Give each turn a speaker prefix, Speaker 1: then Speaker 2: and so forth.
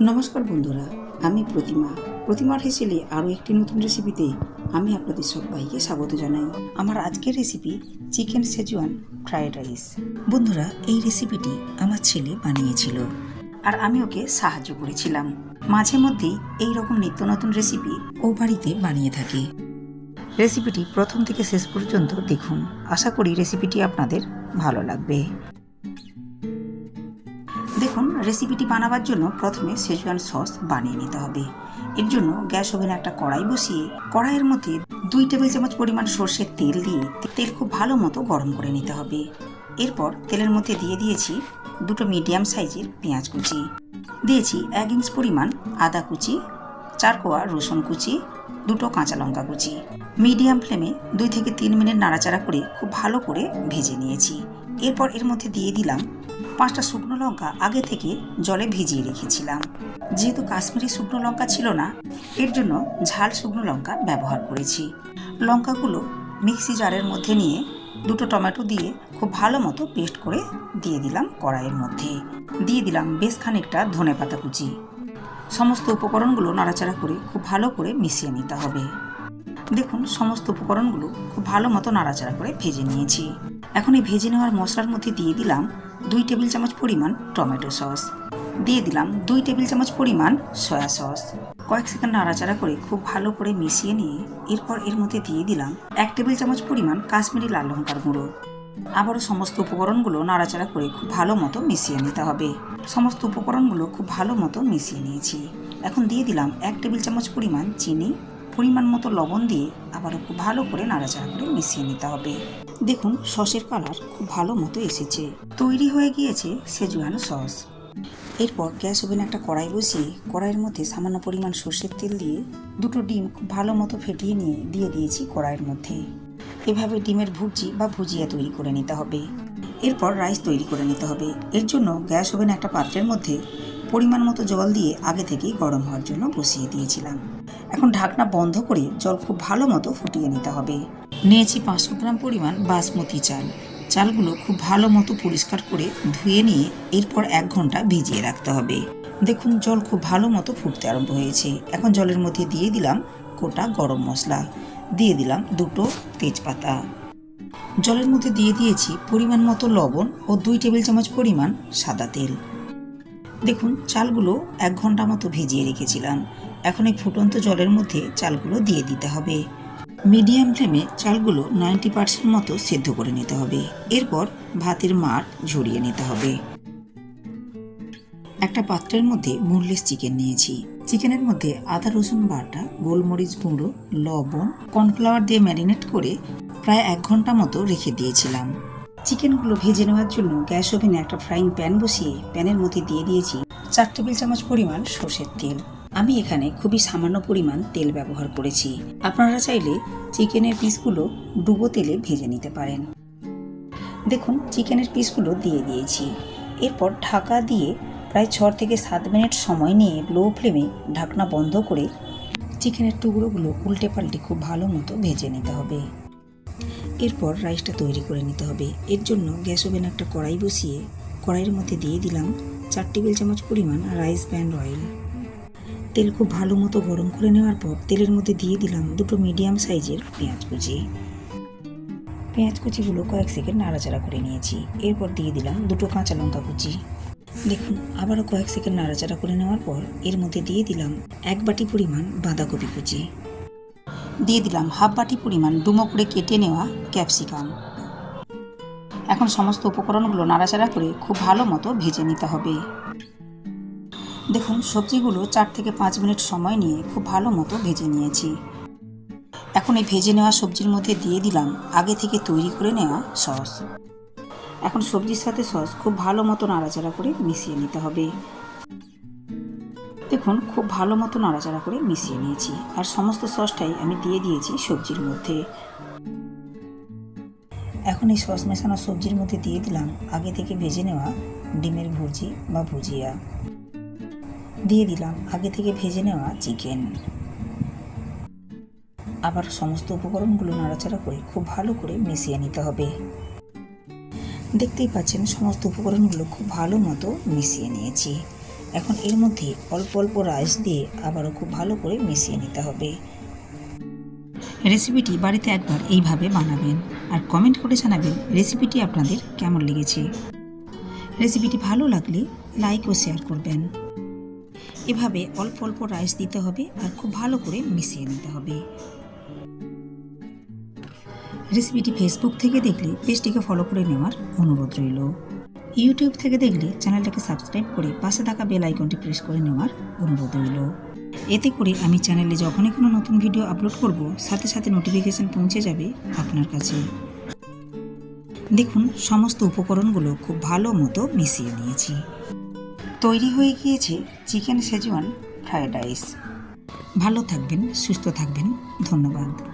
Speaker 1: নমস্কার বন্ধুরা, আমি প্রতিমা। প্রতিমার হেসেলে আরও একটি নতুন রেসিপিতে আমি আপনাদের সবাইকে স্বাগত জানাই। আমার আজকের recipe chicken Schezwan fried rice. বন্ধুরা, এই রেসিপিটি আমার ছেলে বানিয়েছিল আর আমি ওকে সাহায্য করেছিলাম। মাঝে মধ্যেই এই রকম নিত্য নতুন রেসিপি ও বাড়িতে বানিয়ে থাকে। রেসিপিটি প্রথম থেকে শেষ পর্যন্ত দেখুন। আশা করি রেসিপিটি আপনাদের ভালো লাগবে। দেখুন রেসিপিটি বানাবার জন্য প্রথমে সেজওয়ান সস বানিয়ে নিতে হবে। এর জন্য গ্যাস ওভেনে একটা কড়াই বসিয়ে কড়াইয়ের মধ্যে দুই টেবিল চামচ পরিমাণ সর্ষের তেল দিয়ে তেল খুব ভালো মতো গরম করে নিতে হবে। এরপর তেলের মধ্যে দিয়ে দিয়েছি দুটো মিডিয়াম সাইজের পেঁয়াজ কুচি। দিয়েছি এক ইঞ্চ পরিমাণ আদা কুচি, চার কোয়া রসুন কুচি, দুটো কাঁচা লঙ্কা কুচি। মিডিয়াম ফ্লেমে দুই থেকে তিন মিনিট নাড়াচাড়া করে খুব ভালো করে ভেজে নিয়েছি। এরপর এর মধ্যে দিয়ে দিলাম পাঁচটা শুকনো লঙ্কা আগে থেকে জলে ভিজিয়ে রেখেছিলাম। যেহেতু কাশ্মীরি শুকনো লঙ্কা ছিল না, এর জন্য ঝাল শুকনো লঙ্কা ব্যবহার করেছি। লঙ্কাগুলো মিক্সি জারের মধ্যে নিয়ে দুটো টমেটো দিয়ে খুব ভালো মতো পেস্ট করে দিয়ে দিলাম কড়াইয়ের মধ্যে। দিয়ে দিলাম বেশ খানিকটা ধনে পাতা কুচি। সমস্ত উপকরণগুলো নাড়াচাড়া করে খুব ভালো করে মিশিয়ে নিতে হবে। দেখুন, সমস্ত উপকরণগুলো খুব ভালো মতো নাড়াচাড়া করে ভেজে নিয়েছি। এখন এই ভেজে নেওয়ার মশলার মধ্যে দিয়ে দিলাম দুই টেবিল চামচ পরিমাণ টমেটো সস। দিয়ে দিলাম দুই টেবিল চামচ পরিমাণ সয়া সস। কয়েক সেকেন্ড নাড়াচাড়া করে খুব ভালো করে মিশিয়ে নিয়ে এরপর এর মধ্যে দিয়ে দিলাম এক টেবিল চামচ পরিমাণ কাশ্মীরি লাল লঙ্কার গুঁড়ো। আবারও সমস্ত উপকরণগুলো নাড়াচাড়া করে খুব ভালো মতো মিশিয়ে নিতে হবে। সমস্ত উপকরণগুলো খুব ভালো মতো মিশিয়ে নিয়েছি। এখন দিয়ে দিলাম এক টেবিল চামচ পরিমাণ চিনি পরিমাণ মতো লবণ দিয়ে আবারও খুব ভালো করে নাড়াচাড়া করে মিশিয়ে নিতে হবে। দেখুন, সসের কালার খুব ভালো মতো এসেছে। তৈরি হয়ে গিয়েছে সেজুয়ান সস এরপর গ্যাস ওভেনে একটা কড়াই বসিয়ে কড়াইয়ের মধ্যে সামান্য পরিমাণ সর্ষের তেল দিয়ে দুটো ডিম খুব ভালো মতো ফেটিয়ে নিয়ে, দিয়ে দিয়েছি কড়াইয়ের মধ্যে। এভাবে ডিমের ভুজি বা ভুজিয়া তৈরি করে নিতে হবে। এরপর রাইস তৈরি করে নিতে হবে। এর জন্য গ্যাস ওভেনে একটা পাত্রের মধ্যে পরিমাণ মতো জল দিয়ে আগে থেকেই গরম হওয়ার জন্য বসিয়ে দিয়েছিলাম। এখন ঢাকনা বন্ধ করে জল খুব ভালো মতো ফুটিয়ে নিতে হবে। নিয়েছি পাঁচশো গ্রাম পরিমাণ বাসমতি চাল। চালগুলো খুব ভালো মতো পরিষ্কার করে ধুয়ে নিয়ে এরপর এক ঘণ্টা ভিজিয়ে রাখতে হবে। দেখুন, জল খুব ভালো মতো ফুটতে আরম্ভ হয়েছে। এখন জলের মধ্যে দিয়ে দিলাম গোটা গরম মশলা। দিয়ে দিলাম দুটো তেজপাতা। জলের মধ্যে দিয়ে দিয়েছি পরিমাণ মতো লবণ ও দুই টেবিল চামচ পরিমাণ সাদা তেল। দেখুন, চালগুলো এক ঘণ্টা মতো ভিজিয়ে রেখেছিলাম। এখন এই ফুটন্ত জলের মধ্যে চালগুলো দিয়ে দিতে হবে। মিডিয়াম ফ্লেমে চালগুলো নাইনটি পার্সেন্ট মতো সেদ্ধ করে নিতে হবে। এরপর ভাতের মাঠ ঝরিয়ে নিতে হবে। একটা পাত্রের মধ্যে মুরলেস চিকেন নিয়েছি। চিকেনের মধ্যে আদা, রসুন বাটা, গোলমরিচ গুঁড়ো, লবণ, কর্নফ্লাওয়ার দিয়ে ম্যারিনেট করে প্রায় এক ঘণ্টা মতো রেখে দিয়েছিলাম। চিকেনগুলো ভেজে নেওয়ার জন্য গ্যাস ওভেনে একটা ফ্রাইং প্যান বসিয়ে প্যানের মধ্যে দিয়ে দিয়েছি চার টেবিল চামচ পরিমাণ সর্ষের তেল। আমি এখানে খুবই সামান্য পরিমাণ তেল ব্যবহার করেছি। আপনারা চাইলে চিকেনের পিসগুলো ডুবো তেলে ভেজে নিতে পারেন। দেখুন, চিকেনের পিসগুলো দিয়ে দিয়েছি। এরপর ঢাকা দিয়ে প্রায় ছ থেকে সাত মিনিট সময় নিয়ে লো ফ্লেমে ঢাকনা বন্ধ করে চিকেনের টুকরোগুলো উল্টে পাল্টে খুব ভালো মতো ভেজে নিতে হবে। এরপর রাইসটা তৈরি করে নিতে হবে। এর জন্য গ্যাস ওভেন একটা কড়াই বসিয়ে কড়াইয়ের মধ্যে দিয়ে দিলাম চার টেবিল চামচ পরিমাণ রাইস ব্যান্ড অয়েল। তেল খুব ভালো মতো গরম করে নেওয়ার পর তেলের মধ্যে দিয়ে দিলাম দুটো মিডিয়াম সাইজের পেঁয়াজ কুচি। পেঁয়াজ কুচিগুলো কয়েক সেকেন্ড নাড়াচাড়া করে নিয়েছি। এরপর দিয়ে দিলাম দুটো কাঁচা লঙ্কা কুচি। দেখুন, আবারও কয়েক সেকেন্ড নাড়াচাড়া করে নেওয়ার পর এর মধ্যে দিয়ে দিলাম এক বাটি পরিমাণ বাঁধাকপি কুচি। দিয়ে দিলাম হাফ বাটি পরিমাণ ডুমো করে কেটে নেওয়া ক্যাপসিকাম এখন সমস্ত উপকরণগুলো নাড়াচাড়া করে খুব ভালো মতো ভেজে নিতে হবে। দেখুন, সবজিগুলো চার থেকে পাঁচ মিনিট সময় নিয়ে খুব ভালো মতো ভেজে নিয়েছি। এখন এই ভেজে নেওয়া সবজির মধ্যে দিয়ে দিলাম আগে থেকে তৈরি করে নেওয়া সস। এখন সবজির সাথে সস খুব ভালো মতো নাড়াচাড়া করে মিশিয়ে নিতে হবে। দেখুন, খুব ভালো মতো নাড়াচাড়া করে মিশিয়ে নিয়েছি আর সমস্ত সসটাই আমি দিয়ে দিয়েছি সবজির মধ্যে। এখন এই সস মেশানো সবজির মধ্যে দিয়ে দিলাম আগে থেকে ভেজে নেওয়া ডিমের ভুজি বা ভুজিয়া। দিয়ে দিলাম। আগে থেকে ভেজে নেওয়া চিকেন আবার সমস্ত উপকরণগুলো নাড়াচাড়া করে খুব ভালো করে মিশিয়ে নিতে হবে। দেখতেই পাচ্ছেন, সমস্ত উপকরণগুলো খুব ভালো মতো মিশিয়ে নিয়েছি। এখন এর মধ্যে অল্প অল্প রাইস দিয়ে আবারও খুব ভালো করে মিশিয়ে নিতে হবে। রেসিপিটি বাড়িতে একবার এইভাবে বানাবেন আর কমেন্ট করে জানাবেন রেসিপিটি আপনাদের কেমন লেগেছে। রেসিপিটি ভালো লাগলে লাইক ও শেয়ার করবেন। এভাবে অল্প অল্প রাইস দিতে হবে আর খুব ভালো করে মিশিয়ে নিতে হবে। রেসিপিটি ফেসবুক থেকে দেখলে পেজটিকে ফলো করে নেওয়ার অনুরোধ রইল। ইউটিউব থেকে দেখলে চ্যানেলটাকে সাবস্ক্রাইব করে পাশে থাকা বেল আইকনটি প্রেস করে নেওয়ার অনুরোধ রইল। এতে করে আমি চ্যানেলে যখনই কোনো নতুন ভিডিও আপলোড করব, সাথে সাথে নোটিফিকেশন পৌঁছে যাবে আপনার কাছে। দেখুন, সমস্ত উপকরণগুলো খুব ভালো মতো মিশিয়ে নিয়েছি। তৈরি হয়ে গিয়েছে চিকেন সেজওয়ান ফ্রায়েড রাইস। ভালো থাকবেন সুস্থ থাকবেন। ধন্যবাদ।